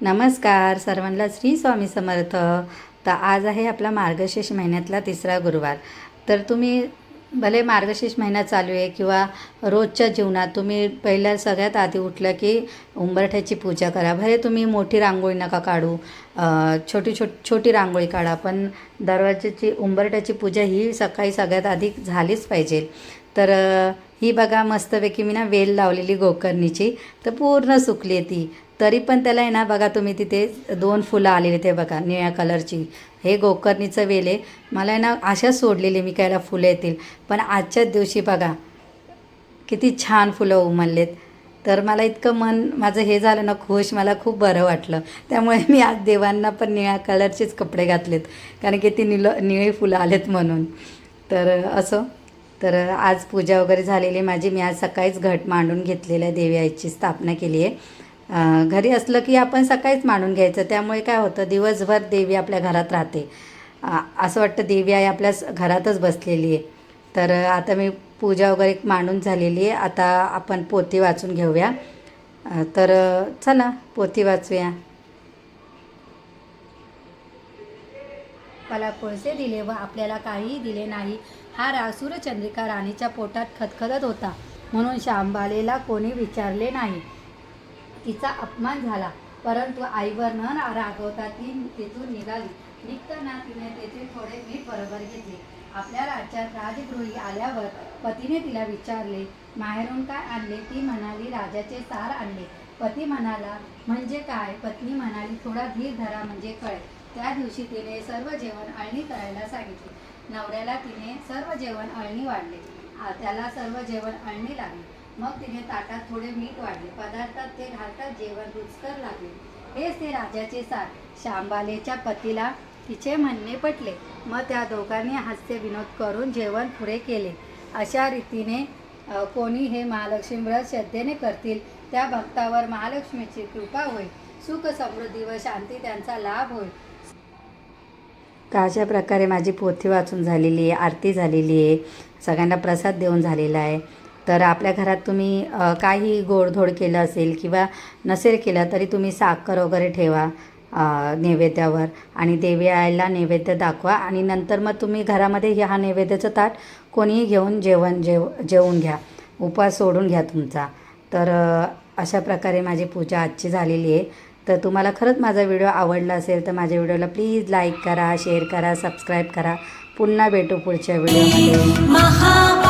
नमस्कार सर्वांना श्री स्वामी समर्थ. तर आज आहे आपला मार्गशीर्ष महिन्यातला तिसरा गुरुवार. तर तुम्ही भले मार्गशीर्ष महिना चालू आहे किंवा रोजच्या जीवनात तुम्ही पहिल्या सगळ्यात आधी उठलं की उंबरठ्याची पूजा करा. भले तुम्ही मोठी रांगोळी नका काढू छोटी छोट छोटी रांगोळी काढा पण दरवाजाची उंबरठ्याची पूजा ही सकाळी सगळ्यात आधी झालीच पाहिजे. तर ही बघा मस्तपैकी मी ना वेल लावलेली गोकर्णीची तर पूर्ण सुकली आहे ती. तरी पण त्याला आहे ना बघा तुम्ही तिथे दोन फुलं आलेली ते बघा निळ्या कलरची हे गोकर्णीचं वेल आहे. मला आहे ना अशाच सोडलेली मी कायला फुलं येतील. पण आजच्याच दिवशी बघा किती छान फुलं उमललेत. तर मला इतकं मन माझं हे झालं ना खुश मला खूप बरं वाटलं. त्यामुळे मी आज देवांना पण निळ्या कलरचेच कपडे घातलेत. कारण की ती निळं निळी फुलं आलेत म्हणून. तर असं. तर आज पूजा वगैरे झालेली माझी. मी आज सकाळीच घट मांडून घेतलेलं आहे देवी आईची स्थापना केली आहे. घरी असलं की आपण सकाळीच मांडून घ्यायचं. त्यामुळे काय होतं दिवसभर देवी आपल्या घरात राहते. असं वाटतं देवी आई आपल्या घरातच बसलेली आहे. तर आता मी पूजा वगैरे मांडून झालेली आहे. आता आपण पोथी वाचून घेऊया. तर चला पोथी वाचूया. मला कोळसे दिले व आपल्याला काहीही दिले नाही. हा रा सूर्यचंद्रिका राणीच्या पोटात खतखतत होता. म्हणून शांबालेला कोणी विचारले नाही. तिचा अपमान झाला. परंतु आईवर न रागवता ती तिथून निघाली. निघताना तिने तेथे थोडे मीठ बरोबर घेतले. आपल्या राज्यात राजगृही आल्यावर पतीने तिला विचारले माहेरून काय आणले? ती म्हणाली राजाचे सार आणले. पती म्हणाला म्हणजे काय? पत्नी म्हणाली थोडा धीर धरा म्हणजे कळे. त्या दिवशी तिने सर्व जेवण अळणी करायला सांगितले. नवऱ्याला तिने सर्व जेवण अळणी वाढले. त्याला सर्व जेवण अळणी लागले. मग तिने ताटात थोडे मीठ वाढले. पदार्थात ते घालतात जेवण रुचकर लागले. हेच ते राजाचे सार. शांबालेच्या पतीला तिचे म्हणणे पटले. मग त्या दोघांनी हास्य विनोद करून जेवण पुरे केले. अशा रीतीने कोणी हे महालक्ष्मी व्रत श्रद्धेने करतील त्या भक्तावर महालक्ष्मीची कृपा होईल. सुख समृद्धी व शांती त्यांचा लाभ होईल. तर अशा प्रकारे माझी पोथी वाचून झालेली आहे आरती झालेली आहे सगळ्यांना प्रसाद देऊन झालेला आहे? तर आपल्या घरात तुम्ही काही गोडधोड केलं असेल किंवा नसेल केलं तरी तुम्ही साखर वगैरे ठेवा नैवेद्यावर आणि देवी आईला नैवेद्य दाखवा आणि नंतर मग तुम्ही घरामध्ये ह्या नैवेद्याचं ताट कोणीही घेऊन जेवण जेव जेवून घ्या. उपवास सोडून घ्या तुमचा. तर अशा प्रकारे माझी पूजा आजची झालेली आहे. तर तुम्हाला खरंच माझा व्हिडिओ आवडला असेल तर माझ्या व्हिडिओला प्लीज लाईक करा शेअर करा सबस्क्राईब करा. पुन्हा भेटू पुढच्या व्हिडिओमध्ये.